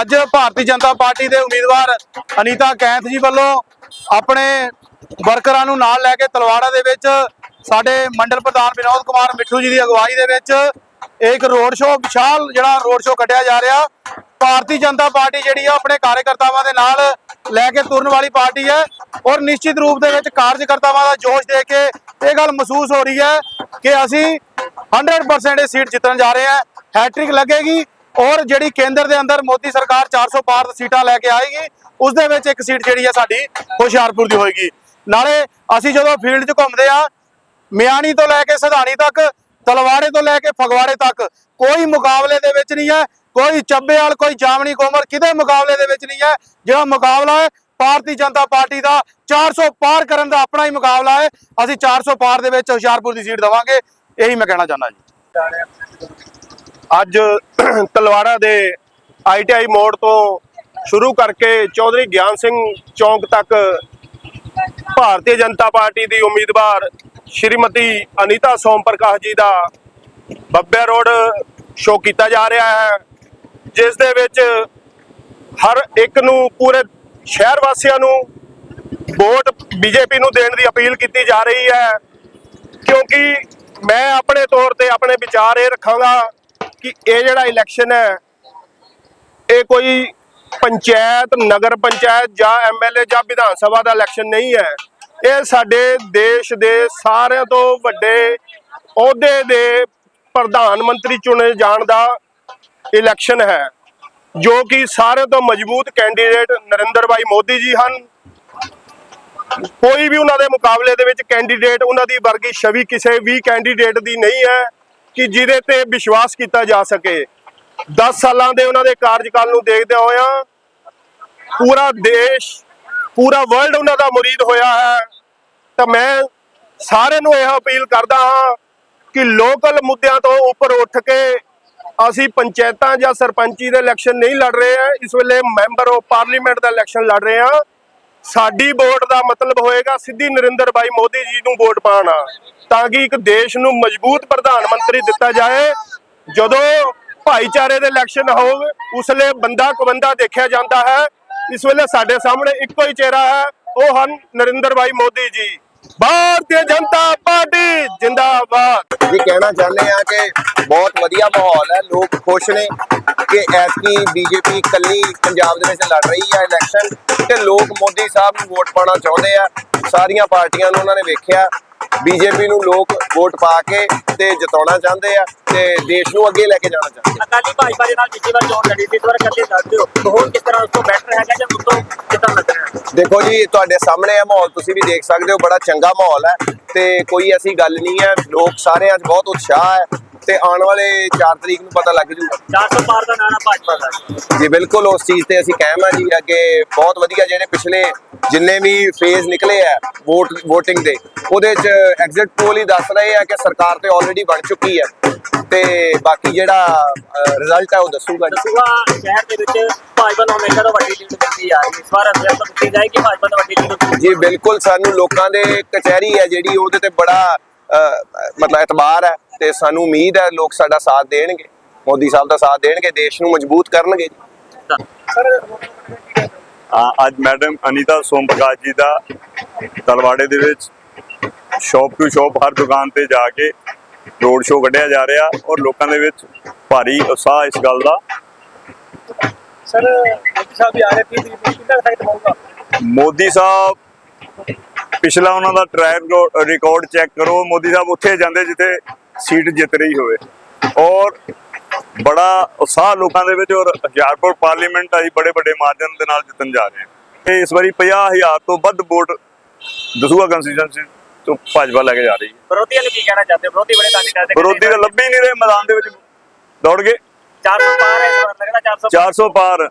ਅੱਜ ਭਾਰਤੀ ਜਨਤਾ ਪਾਰਟੀ ਦੇ ਉਮੀਦਵਾਰ ਅਨੀਤਾ ਕੈਂਥ ਜੀ ਵੱਲੋਂ ਆਪਣੇ ਵਰਕਰਾਂ ਨੂੰ ਨਾਲ ਲੈ ਕੇ ਤਲਵਾੜਾ ਦੇ ਵਿੱਚ ਸਾਡੇ ਮੰਡਲ ਪ੍ਰਧਾਨ ਵਿਨੋਦ ਕੁਮਾਰ ਮਿੱਠੂ ਜੀ ਦੀ ਅਗਵਾਈ ਦੇ ਵਿੱਚ ਇੱਕ ਰੋਡ ਸ਼ੋਅ ਵਿਸ਼ਾਲ ਜਿਹੜਾ ਰੋਡ ਸ਼ੋਅ ਕੱਢਿਆ ਜਾ ਰਿਹਾ। ਭਾਰਤੀ ਜਨਤਾ ਪਾਰਟੀ ਜਿਹੜੀ ਆ, ਆਪਣੇ ਕਾਰਜਕਰਤਾਵਾਂ ਦੇ ਨਾਲ ਲੈ ਕੇ ਤੁਰਨ ਵਾਲੀ ਪਾਰਟੀ ਹੈ ਔਰ ਨਿਸ਼ਚਿਤ ਰੂਪ ਦੇ ਵਿੱਚ ਕਾਰਜਕਰਤਾਵਾਂ ਦਾ ਜੋਸ਼ ਦੇਖ ਕੇ ਇਹ ਗੱਲ ਮਹਿਸੂਸ ਹੋ ਰਹੀ ਹੈ ਕਿ ਅਸੀਂ 100% ਇਹ ਸੀਟ ਜਿੱਤਣ ਜਾ ਰਹੇ ਹਾਂ। ਹੈਟ੍ਰਿਕ ਲੱਗੇਗੀ ਔਰ ਜਿਹੜੀ ਕੇਂਦਰ ਦੇ ਅੰਦਰ ਮੋਦੀ ਸਰਕਾਰ 400 ਪਾਰ ਸੀਟਾਂ ਲੈ ਕੇ ਆਏਗੀ ਉਸ ਦੇ ਵਿੱਚ ਇੱਕ ਸੀਟ ਜਿਹੜੀ ਹੈ ਸਾਡੀ ਹੁਸ਼ਿਆਰਪੁਰ ਦੀ ਹੋਏਗੀ। ਨਾਲੇ ਅਸੀਂ ਜਦੋਂ ਫੀਲਡ 'ਚ ਘੁੰਮਦੇ ਆ ਮਿਆਣੀ ਤੋਂ ਲੈ ਕੇ ਸਧਾਣੀ ਤੱਕ, ਤਲਵਾੜੇ ਤੋਂ ਲੈ ਕੇ ਫਗਵਾੜੇ ਤੱਕ, ਕੋਈ ਮੁਕਾਬਲੇ ਦੇ ਵਿੱਚ ਨਹੀਂ ਹੈ, ਕੋਈ ਚੱਬੇਵਾਲ, ਕੋਈ ਜਾਮਣੀ ਕੋਮਰ ਕਿਤੇ ਮੁਕਾਬਲੇ ਦੇ ਵਿੱਚ ਨਹੀਂ ਹੈ। ਜਿਹੜਾ ਮੁਕਾਬਲਾ ਹੈ, ਭਾਰਤੀ ਜਨਤਾ ਪਾਰਟੀ ਦਾ 400 ਪਾਰ ਕਰਨ ਦਾ ਆਪਣਾ ਹੀ ਮੁਕਾਬਲਾ ਹੈ। ਅਸੀਂ 400 ਪਾਰ ਦੇ ਵਿੱਚ ਹੁਸ਼ਿਆਰਪੁਰ ਦੀ ਸੀਟ ਦਵਾਂਗੇ, ਇਹੀ ਮੈਂ ਕਹਿਣਾ ਚਾਹੁੰਦਾ ਜੀ। ਅੱਜ ਤਲਵਾੜਾ ਦੇ ਆਈਟੀਆਈ ਮੋੜ ਤੋਂ ਸ਼ੁਰੂ ਕਰਕੇ ਚੌਧਰੀ ਗਿਆਨ ਸਿੰਘ ਚੌਂਕ ਤੱਕ ਭਾਰਤੀ ਜਨਤਾ ਪਾਰਟੀ ਦੀ ਉਮੀਦਵਾਰ ਸ਼੍ਰੀਮਤੀ ਅਨੀਤਾ ਸੋਮ ਪ੍ਰਕਾਸ਼ ਜੀ ਦਾ ਬੱਬੇ ਰੋਡ ਸ਼ੋਅ ਕੀਤਾ ਜਾ ਰਿਹਾ ਹੈ, ਜਿਸ ਦੇ ਵਿੱਚ ਹਰ ਇੱਕ ਨੂੰ ਪੂਰੇ ਸ਼ਹਿਰ ਵਾਸੀਆਂ ਨੂੰ ਵੋਟ ਬੀਜੇਪੀ ਨੂੰ ਦੇਣ ਦੀ ਅਪੀਲ ਕੀਤੀ ਜਾ ਰਹੀ ਹੈ। ਕਿਉਂਕਿ ਮੈਂ ਆਪਣੇ ਤੌਰ ਤੇ ਆਪਣੇ ਵਿਚਾਰ ਇਹ ਰੱਖਾਂਗਾ ਕਿ ਇਹ ਜਿਹੜਾ ਇਲੈਕਸ਼ਨ ਹੈ, ਇਹ ਕੋਈ ਪੰਚਾਇਤ, ਨਗਰ ਪੰਚਾਇਤ ਜਾਂ ਐਮਐਲਏ ਜਾਂ ਵਿਧਾਨ ਸਭਾ ਦਾ ਇਲੈਕਸ਼ਨ ਨਹੀਂ ਹੈ। ਇਹ ਸਾਡੇ ਦੇਸ਼ ਦੇ ਸਾਰਿਆਂ ਤੋਂ ਵੱਡੇ ਅਹੁਦੇ ਦੇ ਪ੍ਰਧਾਨ ਮੰਤਰੀ ਚੁਣੇ ਜਾਣ ਦਾ ਇਲੈਕਸ਼ਨ ਹੈ, ਜੋ ਕਿ ਸਾਰਿਆਂ ਤੋਂ ਮਜ਼ਬੂਤ ਕੈਂਡੀਡੇਟ ਨਰਿੰਦਰ ਭਾਈ ਮੋਦੀ ਜੀ ਹਨ। ਕੋਈ ਵੀ ਉਹਨਾਂ ਦੇ ਮੁਕਾਬਲੇ ਦੇ ਵਿੱਚ ਕੈਂਡੀਡੇਟ ਉਹਨਾਂ ਦੀ ਵਰਗੀ ਛਵੀ ਕਿਸੇ ਵੀ ਕੈਂਡੀਡੇਟ ਦੀ ਨਹੀਂ ਹੈ। ਕਿ ਜਿਹਦੇ ਤੇ ਵਿਸ਼ਵਾਸ ਕੀਤਾ ਜਾ ਸਕੇ। 10 ਸਾਲਾਂ ਦੇ ਉਹਨਾਂ ਦੇ ਕਾਰਜਕਾਲ ਨੂੰ ਦੇਖਦੇ ਹੋਇਆਂ ਪੂਰਾ ਦੇਸ਼, ਪੂਰਾ ਵਰਲਡ ਉਹਨਾਂ ਦਾ ਮੁਰੀਦ ਹੋਇਆ ਹੈ। ਤਾਂ ਮੈਂ ਸਾਰਿਆਂ ਨੂੰ ਇਹ ਅਪੀਲ ਕਰਦਾ ਹਾਂ ਕਿ ਲੋਕਲ ਮੁੱਦਿਆਂ ਤੋਂ ਉੱਪਰ ਉੱਠ ਕੇ ਅਸੀਂ ਪੰਚਾਇਤਾਂ ਜਾਂ ਸਰਪੰਚੀ ਦੇ ਇਲੈਕਸ਼ਨ ਨਹੀਂ ਲੜ ਰਹੇ ਹਾਂ। ਇਸ ਵੇਲੇ ਮੈਂਬਰ ਆਫ ਪਾਰਲੀਮੈਂਟ ਦਾ ਇਲੈਕਸ਼ਨ ਲੜ ਰਹੇ ਹਾਂ। ਸਾਡੀ ਵੋਟ ਦਾ ਮਤਲਬ ਹੋਏਗਾ ਸਿੱਧੀ ਨਰਿੰਦਰ ਬਾਈ ਮੋਦੀ ਜੀ ਨੂੰ ਵੋਟ ਪਾਣਾ ਤਾਂ ਕਿ ਇੱਕ ਦੇਸ਼ ਨੂੰ ਮਜ਼ਬੂਤ ਪ੍ਰਧਾਨ ਮੰਤਰੀ ਦਿੱਤਾ ਜਾਏ। ਜਦੋਂ ਭਾਈਚਾਰੇ ਦੇ ਇਲੈਕਸ਼ਨ ਹੋਵੇ ਉਸ ਲਈ ਬੰਦਾ ਕਬੰਦਾ ਦੇਖਿਆ ਜਾਂਦਾ ਹੈ। ਇਸ ਵੇਲੇ ਸਾਡੇ ਸਾਹਮਣੇ ਇੱਕੋ ਹੀ ਚਿਹਰਾ ਹੈ, ਉਹ ਹਨ ਨਰਿੰਦਰ ਬਾਈ ਮੋਦੀ ਜੀ। ਭਾਰਤੀ ਜਨਤਾ ਪਾਰਟੀ, ਜਿੰਦਾਬਾਦ। ਜੀ ਕਹਿਣਾ ਚਾਹੁੰਦੇ ਆ ਕਿ ਬਹੁਤ ਵਧੀਆ ਮਾਹੌਲ ਹੈ, ਲੋਕ ਖੁਸ਼ ਨੇ ਕਿ ਐਤਕੀ ਬੀਜੇਪੀ ਇਕੱਲੀ ਪੰਜਾਬ ਦੇ ਵਿੱਚ ਲੜ ਰਹੀ ਹੈ ਇਲੈਕਸ਼ਨ ਤੇ ਲੋਕ ਮੋਦੀ ਸਾਹਿਬ ਨੂੰ ਵੋਟ ਪਾਉਣਾ ਚਾਹੁੰਦੇ ਆ। ਸਾਰੀਆਂ ਪਾਰਟੀਆਂ ਨੂੰ ਉਹਨਾਂ ਨੇ ਵੇਖਿਆ। ਬੀਜੇਪੀ ਨੂੰ ਲੋਕ ਵੋਟ ਪਾ ਕੇ ਤੇ ਜਿਤਾਉਣਾ ਚਾਹੁੰਦੇ ਆ ਤੇ ਦੇਸ਼ ਨੂੰ ਅੱਗੇ ਲੈ ਕੇ ਜਾਣਾ ਚਾਹੁੰਦੇ ਆ। ਅਕਾਲੀ ਭਾਜਪਾ ਦੇ ਨਾਲ ਪਿਛਲੀ ਵਾਰ ਚੋਣ ਲੜੀ ਸੀ ਇਸ ਵਾਰ ਇਕੱਲੇ ਲੜਦੇ ਹੋ। ਹੁਣ ਕਿਸ ਤਰ੍ਹਾਂ ਉਸ ਤੋਂ ਬੈਟਰ ਹੈਗਾ ਜਾਂ ਉਸ ਤੋਂ ਕਿੱਦਾਂ ਲੱਗ ਰਿਹਾ? ਦੇਖੋ ਜੀ ਤੁਹਾਡੇ ਸਾਹਮਣੇ ਹੈ ਮਾਹੌਲ ਤੁਸੀਂ ਵੀ ਦੇਖ ਸਕਦੇ ਹੋ ਬੜਾ ਚੰਗਾ ਮਾਹੌਲ ਹੈ ਤੇ ਕੋਈ ਐਸੀ ਗੱਲ ਨਹੀਂ ਹੈ। ਲੋਕ ਸਾਰੇ ਅੱਜ ਬਹੁਤ ਉਤਸ਼ਾਹ ਹੈ। ਤੇ ਆਉਣ ਵਾਲੇ 4 ਤਰੀਕ ਨੂੰ ਪਤਾ ਲੱਗ ਜੂ 400 ਪਾਰ ਦਾ ਨਾਰਾ ਭਾਜਪਾ ਦਾ। ਜੀ ਬਿਲਕੁਲ ਉਸ ਚੀਜ਼ ਤੇ ਅਸੀਂ ਕਾਇਮ ਆ ਜੀ। ਅੱਗੇ ਬਹੁਤ ਵਧੀਆ ਜਿਹੜੇ ਪਿਛਲੇ ਜਿੰਨੇ ਵੀ ਫੇਜ਼ ਨਿਕਲੇ ਆ ਵੋਟ VOTING ਦੇ ਉਹਦੇ ਚ ਐਗਜ਼ਿਟ ਪੋਲ ਹੀ ਦੱਸ ਰਹੇ ਆ ਕਿ ਸਰਕਾਰ ਤੇ ਆਲਰੇਡੀ ਬਣ ਚੁੱਕੀ ਹੈ ਤੇ ਬਾਕੀ ਜਿਹੜਾ ਰਿਜ਼ਲਟ ਹੈ ਉਹ ਦੱਸੂਗਾ ਜੀ। ਦਸੂਆ ਸ਼ਹਿਰ ਦੇ ਵਿੱਚ ਭਾਜਪਾ ਨੂੰ ਹਮੇਸ਼ਾ ਤੋਂ ਵੱਡੀ ਲੀਡ ਦਿੱਤੀ ਆ ਰਹੀ। ਇਸ ਵਾਰ ਅਸਲ ਤੋਂ ਦਿੱਤੀ ਜਾਏਗੀ ਭਾਜਪਾ ਤੋਂ ਵੱਡੀ ਲੀਡ ਜੀ ਬਿਲਕੁਲ ਸਾਨੂੰ ਲੋਕਾਂ ਦੇ ਕਚਹਿਰੀ ਹੈ ਜਿਹੜੀ ਉਹਦੇ ਤੇ ਬੜਾ ਮਤਲਬ ਇਤਬਾਰ ਹੈ ਤੇ ਸਾਨੂੰ ਉਮੀਦ ਹੈ ਲੋਕ ਸਾਡਾ ਸਾਥ ਦੇਣਗੇ। ਮੋਦੀ ਸਾਹਿਬ ਦਾ ਸਾਥ ਦੇਣਗੇ ਦੇਸ਼ ਨੂੰ ਮਜ਼ਬੂਤ ਕਰਨਗੇ। ਅੱਜ ਮੈਡਮ ਅਨੀਤਾ ਸੋਮ ਪ੍ਰਕਾਸ਼ ਜੀ ਦਾ ਤਲਵਾੜੇ ਦੇ ਵਿੱਚ ਸ਼ਾਪ ਟੂ ਸ਼ਾਪ ਹਰ ਦੁਕਾਨ ਤੇ ਜਾ ਕੇ ਰੋਡ ਸ਼ੋਅ ਕੱਢਿਆ ਜਾ ਰਿਹਾ ਔਰ ਲੋਕਾਂ ਦੇ ਵਿੱਚ ਭਾਰੀ ਉਤਸ਼ਾਹ ਇਸ ਗੱਲ ਦਾ। ਸਰ ਮੋਦੀ ਸਾਹਿਬ ਵੀ ਆ ਰਹੇ ਸੀ ਕਿੰਨਾ ਫਾਇਦਾ ਹੋਊਗਾ ਮੋਦੀ ਸਾਹਿਬ ਪਿਛਲਾ ਉਹਨਾਂ ਦਾ ਟਰੈਕ ਰਿਕਾਰਡ ਚੈੱਕ ਕਰੋ। ਮੋਦੀ ਸਾਹਿਬ ਉੱਥੇ ਜਾਂਦੇ ਜਿੱਥੇ ਸੀਟ ਜਿੱਤ ਰਹੀ ਹੋਵੇ। ਔਰ ਬੜਾ ਉਤਸ਼ਾਹ ਲੋਕਾਂ ਦੇ ਵਿੱਚ ਔਰ ਹੁਸ਼ਿਆਰਪੁਰ ਪਾਰਲੀਮੈਂਟ ਆਈ ਬੜੇ ਵੱਡੇ ਮਾਰਜਨ ਦੇ ਨਾਲ ਜਿੱਤਣ ਜਾ ਰਹੇ ਹਾਂ ਤੇ ਇਸ ਵਾਰੀ 50000 ਤੋਂ ਵੱਧ ਵੋਟ ਦਸੂਆ ਕੰਸਟੀਚੁਐਂਸੀ ਤੋਂ ਭਾਜਪਾ ਲੈ ਕੇ ਜਾ ਰਹੀ ਹੈ। ਵਿਰੋਧੀਆਂ ਨੂੰ ਕੀ ਕਹਿਣਾ ਚਾਹਦੇ ਹੋ? ਵਿਰੋਧੀ ਬੜੇ ਦੇ ਵਿਰੋਧੀ ਤਾਂ ਲੱਭੇ ਨਹੀਂ ਰਹੇ ਮੈਦਾਨ ਦੇ ਵਿੱਚ ਦੌੜ ਗਏ। 400 ਪਾਰ ਹੈ ਇਸ ਵਾਰ ਲੱਗਦਾ 400 400 ਪਾਰ।